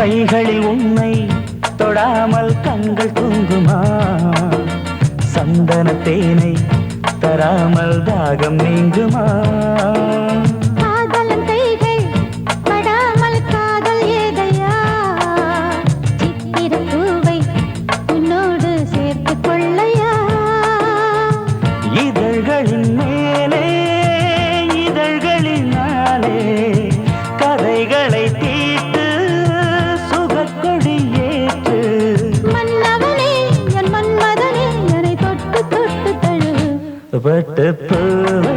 கைகளில் உன்னை தொடாமல் கண்கள் தூங்குமா? சந்தன தேனை தராமல் தாகம் நீங்குமா? காதலன் பட்டு பூவே